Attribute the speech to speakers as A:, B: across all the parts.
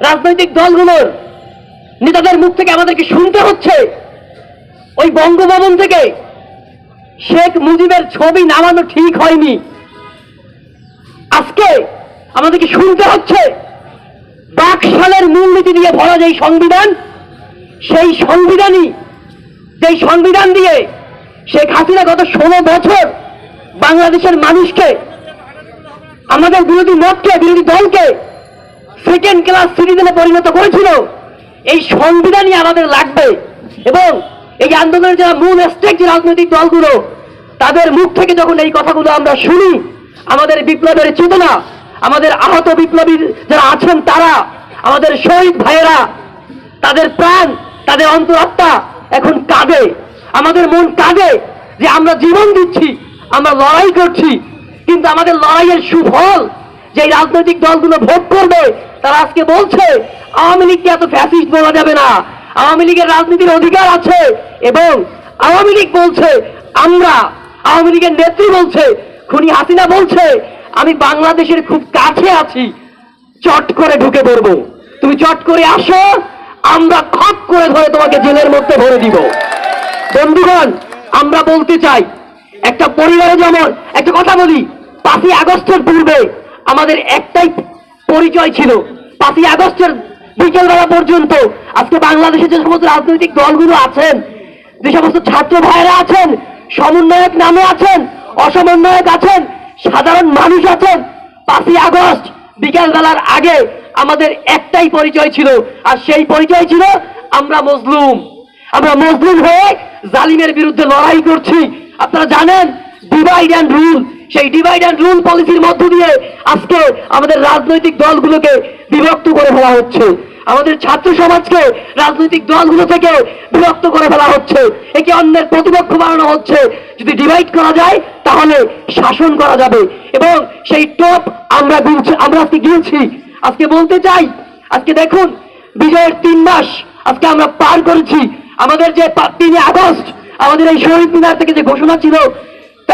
A: রাজনৈতিক দলগুলোর নেতাদের মুখ থেকে আমাদেরকে শুনতে হচ্ছে। ওই বঙ্গভবন থেকে শেখ মুজিবের ছবি নামানো ঠিক হয়নি। আজকে আমাদেরকে শুনতে হচ্ছে, বাকশালের মূলনীতি দিয়ে ভরা যেই সংবিধান, সেই সংবিধানই, যেই সংবিধান দিয়ে শেখ হাসিনা গত ষোলো বছর বাংলাদেশের মানুষকে, আমাদের বিরোধী মতকে, বিরোধী দলকে সেকেন্ড ক্লাস সিটিজেনে পরিণত করেছিল। এই সংবিধানই আমাদের লাগবে এবং এই আন্দোলনের যারা মূল স্টেক যে রাজনৈতিক দলগুলো, তাদের মুখ থেকে যখন এই কথাগুলো আমরা শুনি, আমাদের বিপ্লবের চেতনা, আমাদের আহত বিপ্লবী যারা আছেন তারা, আমাদের শহীদ ভাইয়েরা, তাদের প্রাণ, তাদের অন্তরাত্মা এখন কাঁদে। আমাদের মন কাঁদে যে আমরা জীবন দিচ্ছি, আমরা লড়াই করছি, কিন্তু আমাদের লড়াইয়ের সুফল যে রাজনৈতিক দলগুলো ভোট করবে, তারা আজকে বলছে, আওয়ামী লীগকে এত ফ্যাসিস্ট বলা যাবে না? আওয়ামী লীগের রাজনীতির অধিকার আছে এবং আওয়ামী লীগ বলছে, আমরা আওয়ামী লীগের নেত্রী বলছে, খুনি হাসিনা বলছে, আমি বাংলাদেশের খুব কাছে আছি, চট করে ঢুকে পড়ব। তুমি চট করে আসো, আমরা খপ করে ধরে তোমাকে জেলের মধ্যে ভরে দিব। বন্ধুগণ, আমরা বলতে চাই, একটা পরিবারে যেমন, একটা কথা বলি, পাঁচই আগস্টের পূর্বে আমাদের একটাই পরিচয় ছিল, পাঁচই আগস্টের বিকেলবেলা পর্যন্ত। আজকে বাংলাদেশে যে সমস্ত রাজনৈতিক দলগুলো আছেন, যে সমস্ত ছাত্র ভাইয়েরা আছেন, সমন্বয়ক নামে আছেন, অসমন্বয়ক আছেন, সাধারণ মানুষ আছেন, পাঁচই আগস্ট বিকেলবেলার আগে আমাদের একটাই পরিচয় ছিল, আর সেই পরিচয় ছিল আমরা মজলুম। আমরা মজলুম হয়ে জালিমের বিরুদ্ধে লড়াই করছি। আপনারা জানেন, ডিভাইড অ্যান্ড রুল। সেই ডিভাইড অ্যান্ড রুল পলিসির মধ্য দিয়ে আজকে আমাদের রাজনৈতিক দলগুলোকে বিভক্ত করে ফেলা হচ্ছে। আমাদের ছাত্র সমাজকে রাজনৈতিক দলগুলো থেকে বিভক্ত করে ফেলা হচ্ছে। একে অন্যের প্রতিপক্ষ বানানো হচ্ছে। যদি ডিভাইড করা যায়, তাহলে শাসন করা যাবে। এবং সেই টপ আমরা আমরা আজকে গিয়েছি। আজকে বলতে চাই, আজকে দেখুন, বিজয়ের তিন মাস আজকে আমরা পার করেছি। আমাদের যে তিনই আগস্ট, আমাদের এই শহীদ মিনার থেকে যে ঘোষণা ছিল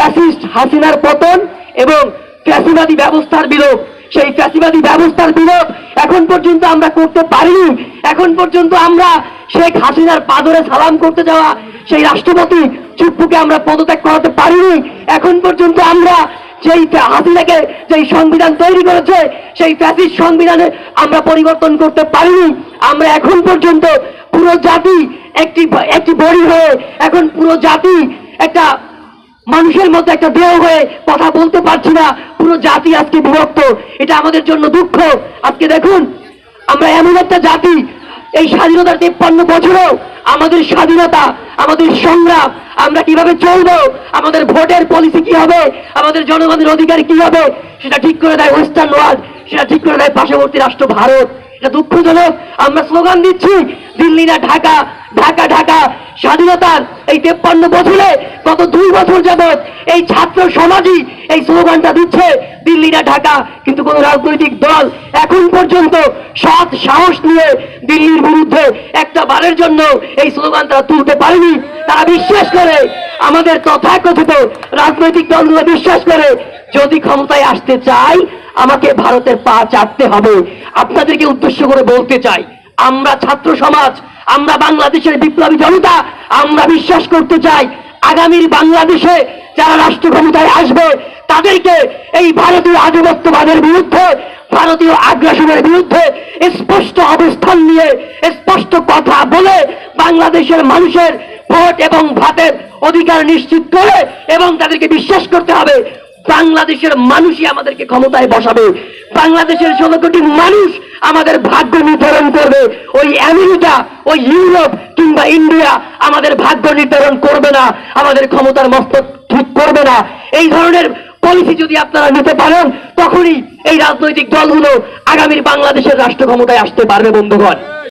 A: ফ্যাসিস্ট হাসিনার পতন এবং ফ্যাসিবাদী ব্যবস্থার বিলোপ সেই ফ্যাসিবাদী ব্যবস্থার বিলোপ এখন পর্যন্ত আমরা করতে পারিনি। এখন পর্যন্ত আমরা শেখ হাসিনার পাদরে সালাম করতে যাওয়া সেই রাষ্ট্রপতি চুপ্পুকে আমরা পদত্যাগ করাতে পারিনি। এখন পর্যন্ত আমরা যেই হাসিনাকে যেই সংবিধান তৈরি করেছে, সেই ফ্যাসিস্ট সংবিধানে আমরা পরিবর্তন করতে পারিনি। আমরা এখন পর্যন্ত পুরো জাতি একটি একটি বড়ি হয়ে, এখন পুরো জাতি একটা মানুষের মধ্যে একটা দেহ হয়ে কথা বলতে পারছি না। পুরো জাতি আজকে বিভক্ত। এটা আমাদের জন্য দুঃখ। আজকে দেখুন, আমরা এমন একটা জাতি, এই স্বাধীনতার তেপ্পান্ন বছরেও আমাদের স্বাধীনতা, আমাদের সংগ্রাম, আমরা কীভাবে চলবো, আমাদের ভোটের পলিসি কি হবে, আমাদের জনগণের অধিকার কি হবে, সেটা ঠিক করে দেয় ওয়েস্টার্ন ওয়ার্ল্ড সেটা ঠিক করে দেয় পার্শ্ববর্তী রাষ্ট্র ভারত। এটা দুঃখজনক আমরা স্লোগান দিচ্ছি, দিল্লি না ঢাকা ঢাকা ঢাকা, স্বাধীনতার এই তেপ্পান্ন বছরে গত দুই বছর যাবৎ এই ছাত্র সমাজই এই স্লোগানটা দিচ্ছে, দিল্লি না ঢাকা, কিন্তু কোন রাজনৈতিক দল এখন পর্যন্ত সৎ সাহস নিয়ে দিল্লির বিরুদ্ধে একটা বারের জন্য এই স্লোগান তারা তুলতে পারেনি। তারা বিশ্বাস করে, আমাদের তথাকথিত রাজনৈতিক দলগুলো বিশ্বাস করে, যদি ক্ষমতায় আসতে চাই আমাকে ভারতের পা চাটতে হবে। আপনাদেরকে উদ্দেশ্য করে বলতে চাই, আমরা ছাত্র সমাজ, আমরা বাংলাদেশের বিপ্লবী জনতা, আমরা বিশ্বাস করতে চাই, আগামীর বাংলাদেশে যারা রাষ্ট্র ক্ষমতায় আসবে, তাদেরকে এই ভারতীয় আধিপত্যবাদের বিরুদ্ধে, ভারতীয় আগ্রাসনের বিরুদ্ধে স্পষ্ট অবস্থান নিয়ে, স্পষ্ট কথা বলে বাংলাদেশের মানুষের ভোট এবং ভাতের অধিকার নিশ্চিত করে এবং তাদেরকে বিশ্বাস করতে হবে। বাংলাদেশের মানুষই আমাদেরকে ক্ষমতায় বসাবে। বাংলাদেশের ষোলো কোটি মানুষ আমাদের ভাগ্য নির্ধারণ করবে। ওই আমেরিকা, ওই ইউরোপ কিংবা ইন্ডিয়া আমাদের ভাগ্য নির্ধারণ করবে না, আমাদের ক্ষমতার মস্তক ঠিক করবে না। এই ধরনের পলিসি যদি আপনারা নিতে পারেন, তখনই এই রাজনৈতিক দলগুলো আগামীর বাংলাদেশের রাষ্ট্র ক্ষমতায় আসতে পারবে, বন্ধুগণ।